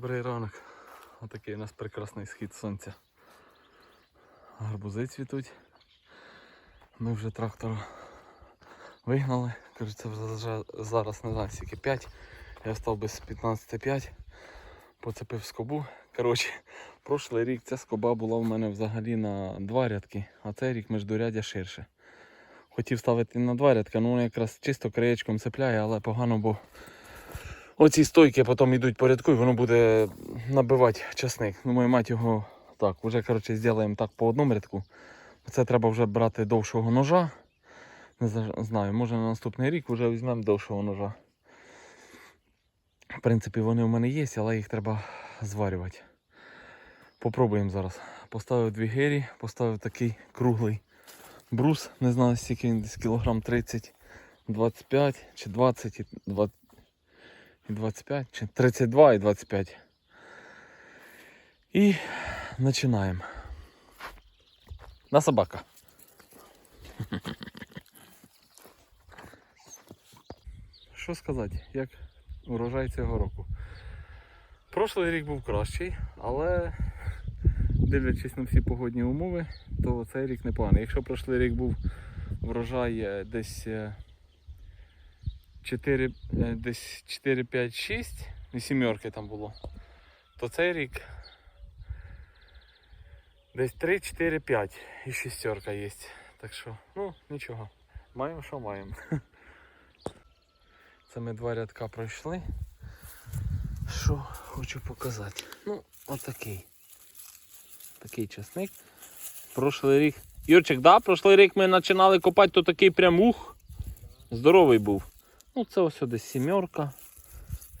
Добрий ранок. Отакий у нас прекрасний схід сонця. Гарбузи цвітуть. Ми вже трактор вигнали. Кажуть, це вже зараз не знаю, скільки 5. Я став без 15,5. Поцепив скобу. Коротше, прошлий рік ця скоба була в мене взагалі на два рядки, а цей рік междурядя ширше. Хотів ставити на два рядки, ну воно якраз чисто краєчком цепляє, але погано, бо оці стойки потім йдуть по рядку і воно буде набивати часник. Думаю, мать його так, вже коротше, зробимо так по одному рядку. Це треба вже брати довшого ножа. Не знаю, може на наступний рік вже візьмемо довшого ножа. В принципі, вони в мене є, але їх треба зварювати. Попробуємо зараз. Поставив дві гирі, поставив такий круглий брус, не знаю, скільки він десь кілограм 30, 25 чи 20 і 25 чи 32 і 25. І починаємо. На собака. Що сказати, як урожай цього року? Прошлий рік був кращий, але дивлячись на всі погодні умови, то цей рік непоганий. Якщо прошлий рік був врожай е, десь е, 4, е, десь 4, 5, 6, і сімерки там було, то цей рік десь 3, 4, 5 і шістерка є. Так що, ну, нічого. Маємо, що маємо. Це ми два рядка пройшли. Що хочу показати? Ну, отакий. Такий часник. Прошлий рік. Юрчик, да, прошлий рік ми починали копати, то такий прям ух. Здоровий був. Ну, це ось десь сімерка,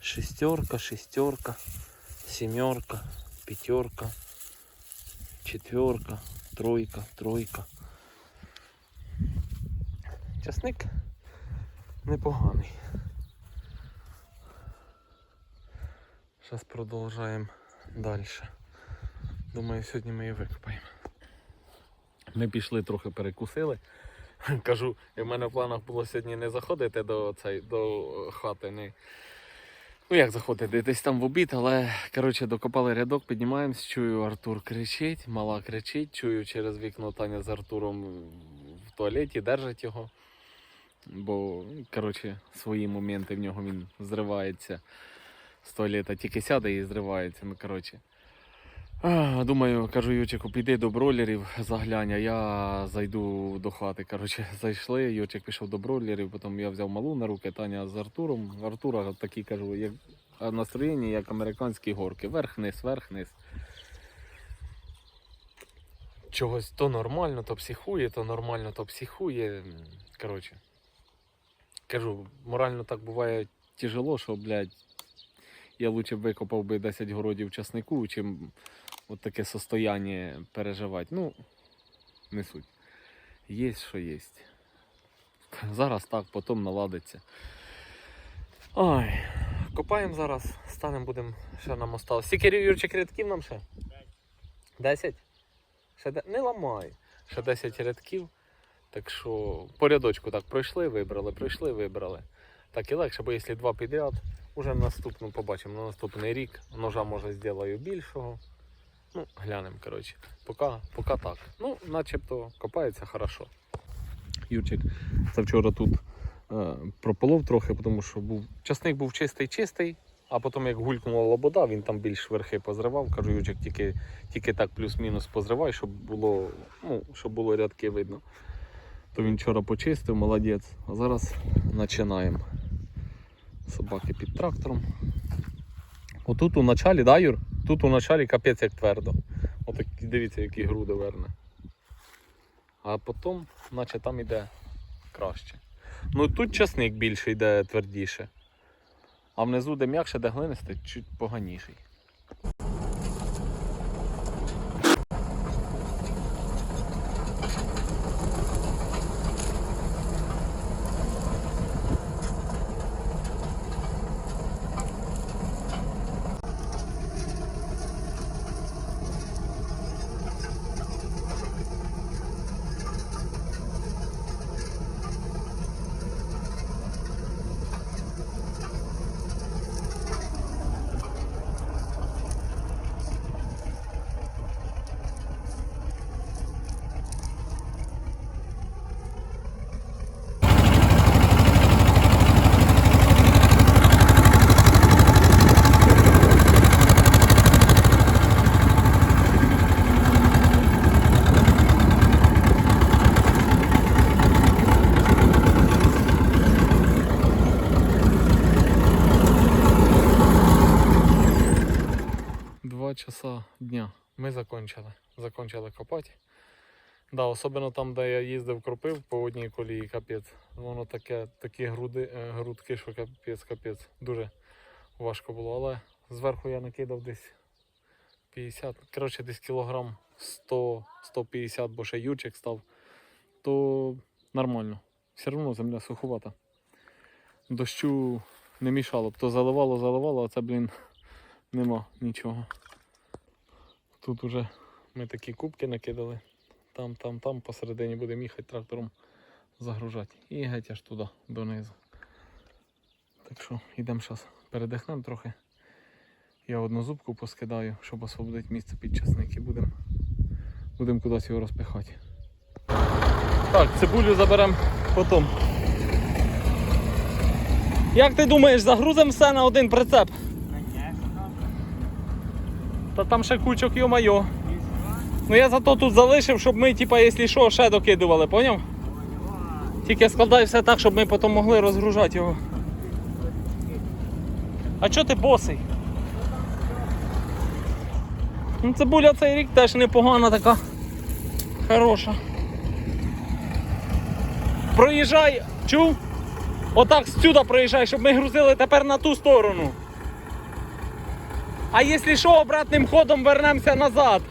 шестерка, шестерка, сімерка, п'ятерка, четверка, тройка, тройка. Часник непоганий. Зараз продовжуємо далі. Думаю, сьогодні ми її викопаємо. Ми пішли трохи перекусили. Кажу, і в мене в планах було сьогодні не заходити до, цей, до хати. Не... Ну як заходити? Десь там в обід, але коротше, докопали рядок, піднімаємось, чую, Артур кричить, мала кричить, чую через вікно Таня з Артуром в туалеті, держать його. Бо, коротше, свої моменти в нього він зривається з туалета, тільки сяде і зривається. Ну, коротше. Думаю, кажу Ючику, піди до бройлерів заглянь, а я зайду до хати. Коротше, зайшли, Ючик пішов до бройлерів, потім я взяв малу на руки, Таня з Артуром. Артура такі кажу, як настроєння, як американські горки. Верх-низ, верх-низ. Чогось то нормально, то психує, то нормально, то психує. Коротше. Кажу, морально так буває тяжело, що, блядь, я лучше б викопав би 10 городів часнику, чим от таке состояние переживати. Ну, не суть. Є, що є. Зараз так, потім наладиться. Ой, копаємо зараз, станемо, будемо, що нам осталось. Скільки Юрчик рядків нам ще? 10? Ще де... Не ламай. Ще 10 рядків. Так що по рядочку так пройшли, вибрали, пройшли, вибрали. Так і легше, бо якщо два підряд, уже наступну побачимо на наступний рік. Ножа може зроблю більшого. Ну, глянемо, коротше. Поки, поки так. Ну, начебто копається хорошо. Юрчик вчора тут е, прополов трохи, тому що був часник був чистий-чистий, а потім як гулькнула лобода, він там більш верхи позривав. Кажу, Юрчик, тільки, тільки так плюс-мінус позривай, щоб було, ну, щоб було рядки видно. То він вчора почистив, молодець. А зараз починаємо. Собаки під трактором. Отут у началі, да, Юр? Тут у началі капець як твердо. Отак, дивіться, які груди верне. А потім, наче там іде краще. Ну тут часник більше йде твердіше. А внизу, де м'якше, де глинисте, чуть поганіший. Часа дня. Ми закончили. Закончили копати. Да, особливо там, де я їздив кропив по одній колії, капець. Воно таке, такі груди, е, грудки, що капець, капець. Дуже важко було. Але зверху я накидав десь 50, коротше, десь кілограм 100, 150, бо ще ючик став. То нормально. Все одно земля суховата. Дощу не мішало б, то заливало, заливало, а це, блін, нема нічого. Тут уже ми такі кубки накидали. Там, там, там посередині будемо їхати трактором загружати. І геть аж туди, донизу. Так що йдемо зараз передихнемо трохи. Я одну зубку поскидаю, щоб освободити місце під часник і будемо будем кудись його розпихати. Так, цибулю заберемо потім. Як ти думаєш, загрузимо все на один прицеп? Та там ще кучок, йо-майо. Ну я зато тут залишив, щоб ми, типа, якщо що, ще докидували, поняв? Тільки складай все так, щоб ми потім могли розгружати його. А чого ти босий? Ну цибуля цей рік теж непогана така. Хороша. Проїжджай, чув? Отак сюди проїжджай, щоб ми грузили тепер на ту сторону. А якщо що, обратним ходом вернемося назад.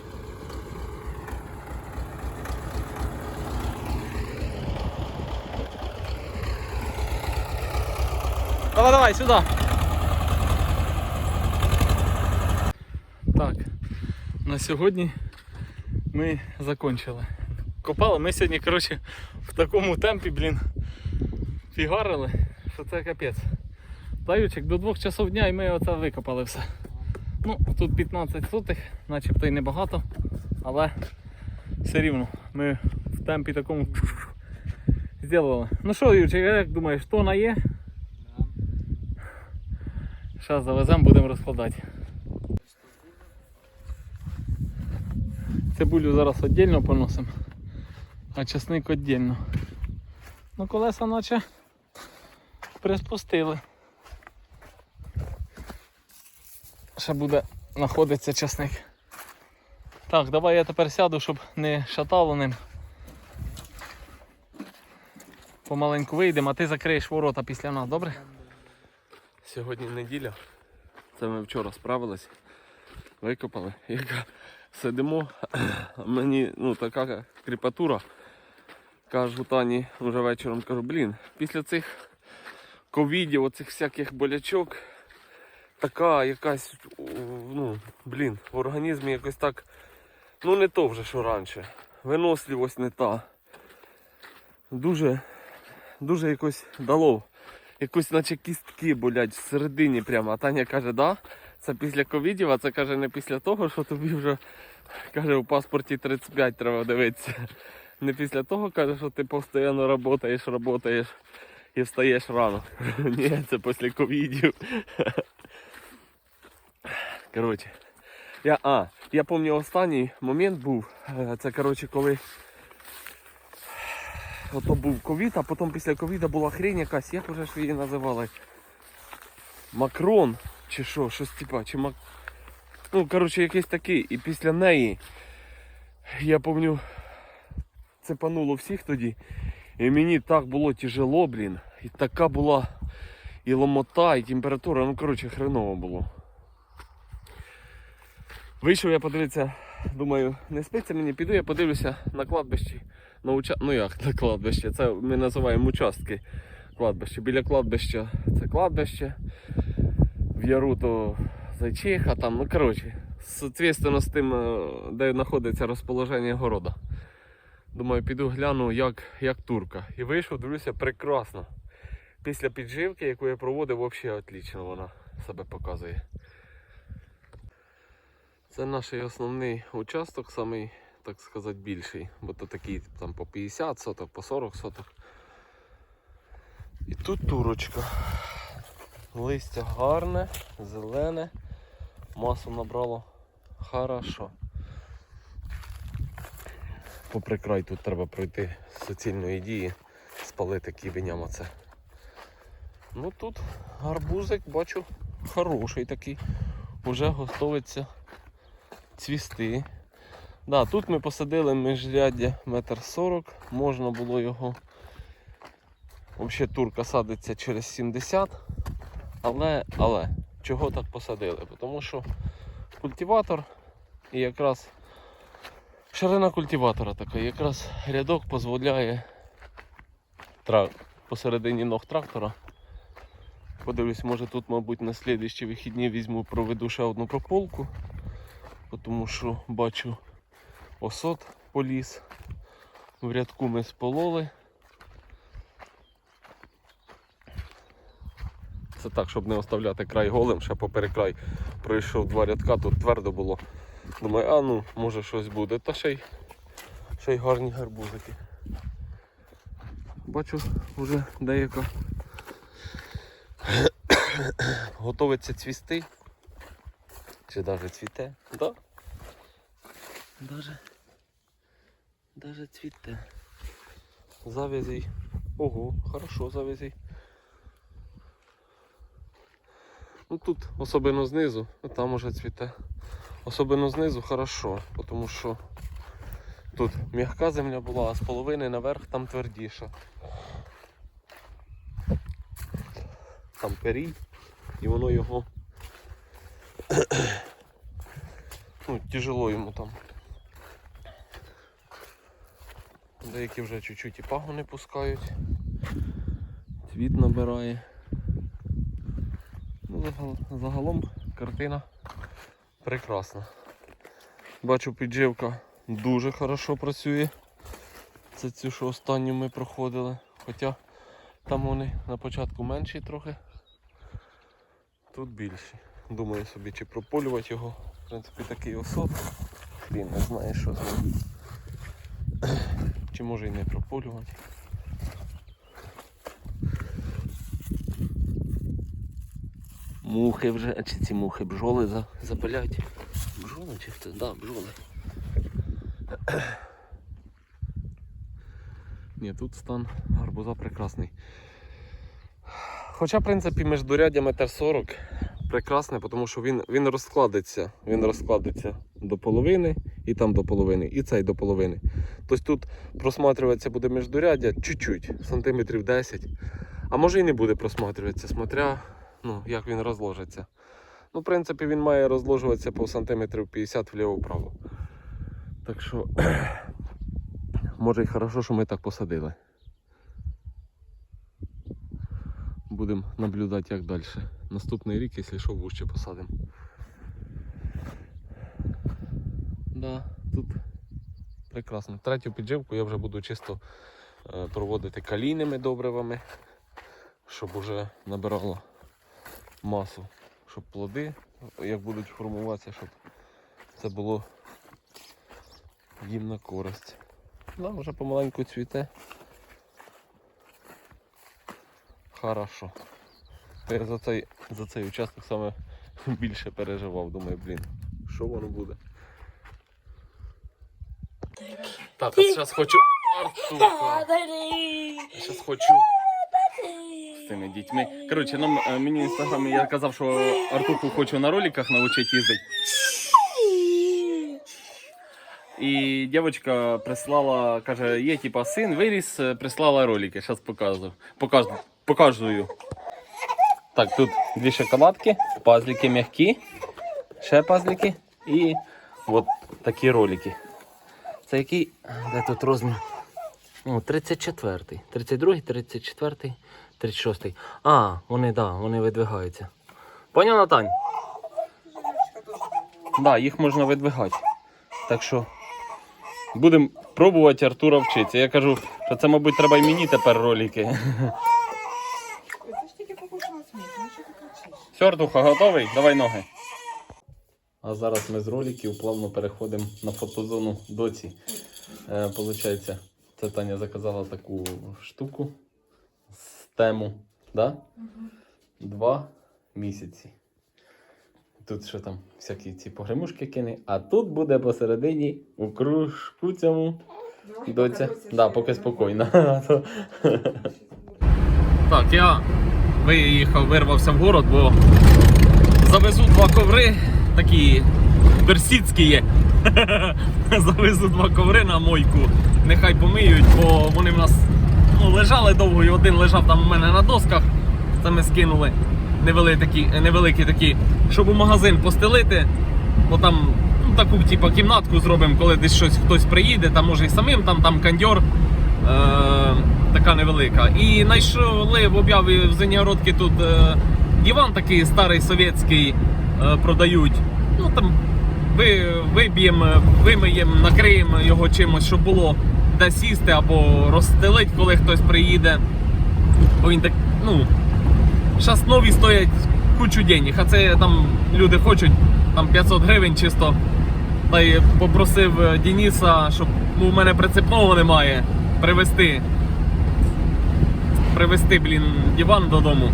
Давай, давай, сюди. Так, на сьогодні ми закончили. Копали. Ми сьогодні, коротше, в такому темпі, блін, фігарили, що це капець. Даючик до двох часов дня і ми оце викопали все. Ну, тут 15 сотих, начебто й небагато, але все рівно ми в темпі такому зробили. Ну що, Юрчик, як думаєш, тона є? Зараз завеземо, будемо розкладати. Цибулю зараз віддільно поносимо, а часник віддільно. Ну колеса наче приспустили. Ще буде знаходитися часник. Так, давай я тепер сяду, щоб не шатало ним. Помаленьку вийдемо, а ти закриєш ворота після нас, добре? Сьогодні неділя. Це ми вчора справились, викопали. Яка сидимо, мені ну, така кріпатура. Кажу Тані вже вечором, кажу, блін, після цих ковідів, оцих всяких болячок, така якась, ну, блін, в організмі якось так, ну не то вже, що раніше. Виносливість не та. Дуже, дуже якось дало якось наче кістки болять всередині прямо. А Таня каже, да, це після ковідів, а це каже не після того, що тобі вже каже, у паспорті 35 треба дивитися. Не після того каже, що ти постійно працюєш, працюєш і встаєш рано. Ні, це після ковідів. Коротше. Я, а, я пам'ятаю останній момент був. е, Це коротше, коли Ото був ковід, а потім після ковіда була хрень якась, як вже ж її називали? Макрон чи що, щось типа, чи мак... Ну, коротше, якийсь такий. І після неї, я пам'ятаю, це пануло всіх тоді. І мені так було тяжело, блін. І така була і ломота, і температура, ну коротше, хреново було. Вийшов я подивитися, думаю, не спиться мені, піду я подивлюся на кладбищі. На уча... Ну як на кладбище? Це ми називаємо участки кладбища. Біля кладбища це кладбище. В яру то зайчиха там, ну коротше, соответственно з тим, е, де знаходиться розположення города. Думаю, піду гляну, як, як турка. І вийшов, дивлюся, прекрасно. Після підживки, яку я проводив, взагалі отлично вона себе показує. Це наш основний участок, самий, так сказати, більший. Бо то такий там по 50 соток, по 40 соток. І тут турочка. Листя гарне, зелене, масу набрало хорошо. Попри край тут треба пройти з суцільної дії, спалити кібеням оце. Ну тут гарбузик, бачу, хороший такий. Уже готовиться цвісти. Да, тут ми посадили міжряддя метр сорок, можна було його. Взагалі турка садиться через 70. Але, але, чого так посадили? Тому що культиватор і якраз ширина культиватора така, якраз рядок дозволяє тра... посередині ног трактора. Подивлюсь, може тут, мабуть, на слідчі вихідні візьму, проведу ще одну прополку, тому що бачу осот поліз. В рядку ми спололи. Це так, щоб не оставляти край голим, ще поперекрай пройшов два рядка, тут твердо було. Думаю, а ну, може щось буде. Та ще й, ще й гарні гарбузики. Бачу, вже деяка готовиться цвісти. Чи навіть цвіте? Да. Даже, даже цвіте. Завязей. Ого, хорошо завязей. Ну тут особливо знизу, а там уже цвіте. Особливо знизу хорошо, тому що тут м'яка земля була, а з половини наверх там твердіша. Там перій, і воно його ну, тяжело йому там. Деякі вже чуть-чуть і пагони пускають. Цвіт набирає. Ну, загалом картина прекрасна. Бачу, підживка дуже хорошо працює. Це цю, що останню ми проходили. Хоча там вони на початку менші трохи. Тут більші. Думаю собі, чи прополювати його. В принципі, такий осот. Хрін не знає, що з ним. Чи може і не прополювати. Мухи вже, а чи ці мухи бджоли за, запиляють? Бджоли чи хто? Да, бджоли. Ні, тут стан гарбуза прекрасний. Хоча, в принципі, між міждуряддя метр 40 прекрасне, тому що він, він розкладеться. Він розкладеться до половини і там до половини, і цей до половини. Тобто тут просматриватися буде міждуряддя чуть-чуть, сантиметрів 10. А може і не буде просматриватися, смотря ну, як він розложиться. Ну, в принципі, він має розложуватися по сантиметрів 50 вліво-вправо. Так що, може і хорошо, що ми так посадили. Будемо наблюдати, як далі. Наступний рік, якщо що, вужче посадимо. Да, тут прекрасно. Третю підживку я вже буду чисто е, проводити калійними добривами, щоб уже набирало масу, щоб плоди, як будуть формуватися, щоб це було їм на користь. Да, вже помаленьку цвіте. Хорошо. Я за цей, за цей участок саме більше переживав. Думаю, блін, що воно буде. Так, а зараз хочу. Зараз хочу з цими дітьми. Коротше, нам е, мені в я казав, що Артурку хочу на роликах навчити їздити. І дівчинка прислала, каже, є типа син, виріс, е, прислала ролики. Зараз покажу. Покажу. Показую. Так, тут дві шоколадки, пазлики м'які, ще пазлики і от такі ролики. Це який? Де тут розмір? О, 34-й. 32-й, 34-й, 36-й. А, вони, да, вони видвигаються. Поняла, Тань? Да, їх можна видвигати. Так що будемо пробувати Артура вчитися. Я кажу, що це, мабуть, треба і мені тепер ролики. Це ж тільки покушала сміх, ну що ти Артуха, готовий? Давай ноги. А зараз ми з роликів плавно переходимо на фотозону доці. Е, получається, це Таня заказала таку штуку з тему. Да? Два місяці. Тут ще там всякі ці погремушки кине, а тут буде посередині у кружку цьому доця. Да, поки спокійно. Так, я виїхав, вирвався в город, бо завезу два коври, такі персидські є. Завезу два коври на мойку. Нехай помиють, бо вони в нас ну, лежали довго, і один лежав там у мене на досках. Це ми скинули невеликі такі, невеликі такі, щоб у магазин постелити. Бо там ну, таку типу, кімнатку зробимо, коли десь щось хтось приїде, там може і самим, там, там кандьор така невелика. І знайшли в об'яві в Зенігородці тут е- диван такий старий совєтський е- продають. Ну там ви, виб'ємо, вимиємо, накриємо його чимось, щоб було де сісти або розстелить, коли хтось приїде. Бо він так, ну, зараз нові стоять кучу денег, а це там люди хочуть там 500 гривень чисто. Та й попросив е, Дениса, щоб ну, у мене прицепного немає, привезти. Привезти, блін, диван додому.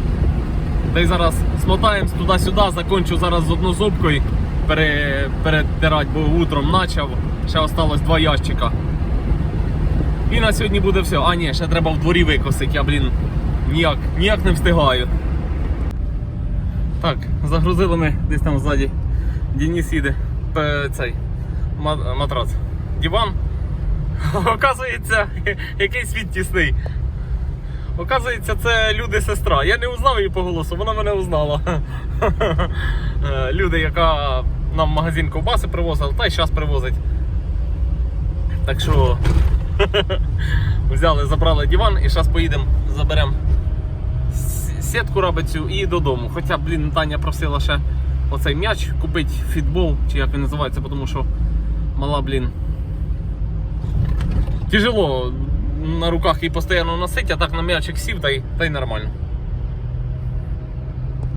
Та й зараз смотаємось туди-сюди, закончу зараз з однозубкою пере, перетирати, бо утром почав. Ще осталось два ящика. І на сьогодні буде все. А ні, ще треба в дворі викосити, я, блін, ніяк, ніяк не встигаю. Так, загрузили ми десь там ззаді. Денис їде. Цей матрац. Диван. Оказується, який світ тісний. Оказується, це люди сестра. Я не узнав її по голосу, вона мене узнала. Е, Люди, яка нам магазин ковбаси привозила, та й зараз привозить. Так що взяли, забрали диван і зараз поїдемо, заберемо сітку рабицю і додому. Хоча, блін, Таня просила ще оцей м'яч купити, фітбол, чи як він називається, тому що мала, блін. Тяжело на руках її постійно носити, а так на м'ячик сів та й, та й нормально.